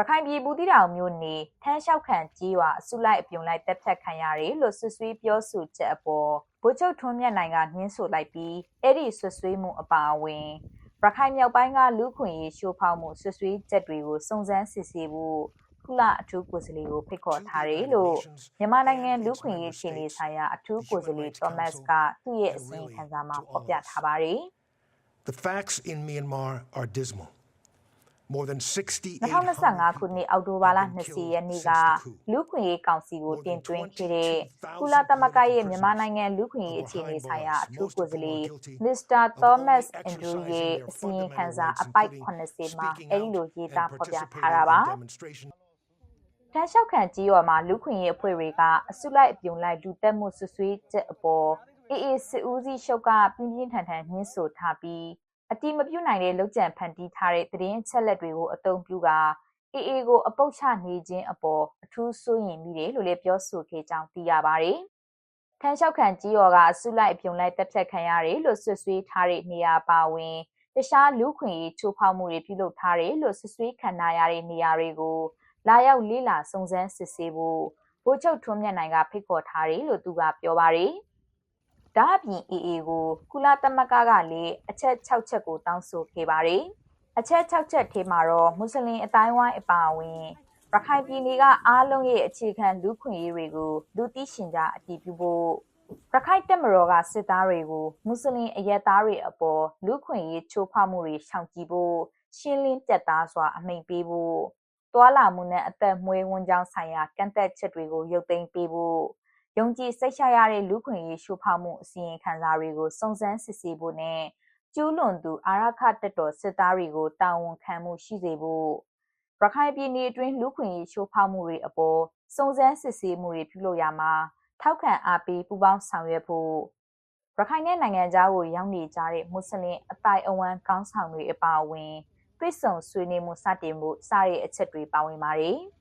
ရခိုင်ပြည်ဘူးတိတောင်မြို့နေထန်းလျှောက်ခံကြီးရွာအစုလိုက်အပြုံလိုက်တပ်ဖြတ်ခံရတယ်လို့ဆွဆွေးပြောဆိုချက်အပေါ်ဗိုလ်ချုပ်ထွန်းမြတ်နိုင်ကညှင်းဆိုလိုက်ပြီးအဲ့ဒီဆွဆွေးမှုအပါအဝင်ရခိုင်မြောက်ပိုင်းကလူခွင့်ရေးရှိုးဖောက်မှုဆွဆွေးချက်တွေကိုစုံစမ်းစစ်ဆေးဖို့ကုလအထူးကိုယ်စားလှယ်ကိုဖိတ်ခေါ်ထားတယ်လို့မြန်မာနိုင်ငံလူခွင့်ရေးခြေနေဆိုင်ရာအထူးကိုယ်စားလှယ်သောမတ်စ်ကသူ့ရဲ့အစီရင်ခံစာမှာဖော်ပြထားပါတယ်။ The facts in Myanmar are dismal. More than 60 2025ခုနှစ်အောက်တိုဘာလ20ရက်နေ့ကလူခွင့်ရေးကောင်စီကိုတင်သွင်းခဲ့တဲ့ကုလသမဂ္ဂရဲ့မြန်မာနိုင်ငံလူခွင့်ရေးအခြေအနေဆိုင်ရာအထူးကိုယ်စားလှယ်မစ္စတာသောမတ်အန်ဒရူးရဲ့အစီရင်ခံစာအပိုက်80မှာအဲဒီလိုရေးသားဖော်ပြထားတာပါတန်းလျှောက်ခံကြီးရော်မှာလူခွင့်ရေးအဖွဲ့တွေကအစုလိုက်အပြုံလိုက်လူတက်မှုဆွဆွေးချက်အပေါ်အေးအေးစစ်ဦးစီးရှုပ်ကပြင်းပြင်းထန်ထန်ညှင်းဆိုထားပြီး အတိမပြုတ်နိုင်တဲ့လောက်ကျန်ဖန်တီးထားတဲ့သတင်းချက်လက်တွေကိုအသုံးပြုကာအေးအေးကိုအပုတ်ချနေခြင်းအပေါ်အထူးစိုးရိမ်မိတယ်လို့လည်းပြောဆိုခဲ့ကြောင်းသိရပါတယ်။ထန်းလျှောက်ခံကြီးရော်ကအစုလိုက်အပြုံလိုက်တက်ဖြတ်ခံရတယ်လို့ဆွဆွေးထားတဲ့နေရာပါဝင်တခြားလူခွင့်ရေးချိုးဖောက်မှုတွေပြုလုပ်ထားတယ်လို့ဆွဆွေးခံရတဲ့နေရာတွေကိုလာရောက်လေးလာစုံစမ်းစစ်ဆေးဖို့ဗိုလ်ချုပ်ထွန်းမြတ်နိုင်ကဖိတ်ခေါ်ထားတယ်လို့သူကပြောပါတယ်။ ဒါအပြင် AA ကိုကုလသမဂ္ဂကလည်းအချက်6ချက်ကိုတောင်းဆိုခဲ့ပါတယ်။အချက်6ချက်ထဲမှာတော့မွတ်စလင်အတိုင်းဝိုင်းအပါအဝင်ရခိုင်ပြည်နယ်ကအားလုံးရဲ့အခြေခံလူခွင့်ရေးတွေကိုလူသိရှင်ကြားအတည်ပြုဖို့ရခိုင်တက်မတော်ကစစ်သားတွေကိုမွတ်စလင်အရက်သားတွေအပေါ်လူခွင့်ရေးချိုးဖောက်မှုတွေရှောင်ကြဉ်ဖို့ရှင်းလင်းပြတ်သားစွာအမိန့်ပေးဖို့တွာလာမှုနဲ့အသက်မွေးဝမ်းကြောင်းဆိုင်ရာကန့်သက်ချက်တွေကိုရုပ်သိမ်းပေးဖို့ ယုံကြည်စိတ်ချရတဲ့လူခွင့်ရေးရှိုးဖောက်မှုအစီရင်ခံစာတွေကိုစုံစမ်းစစ်ဆေးဖို့နဲ့ကျူးလွန်သူအာရခတက်တော်စစ်သားတွေကိုတာဝန်ခံမှုရှိစေဖို့ရခိုင်ပြည်နယ်အတွင်းလူခွင့်ရေးရှိုးဖောက်မှုတွေအပေါ်စုံစမ်းစစ်ဆေးမှုတွေပြုလုပ်ရမှာထောက်ခံအားပေးပူးပေါင်းဆောင်ရွက်ဖို့ရခိုင်နဲ့နိုင်ငံသားကိုရောက်နေကြတဲ့မွတ်စလင်အတိုင်းအဝမ်းကောင်းဆောင်တွေအပါအဝင်ပြည်စုံဆွေးနွေးမှုစတင်မှုစတဲ့အချက်တွေပါဝင်ပါတယ်။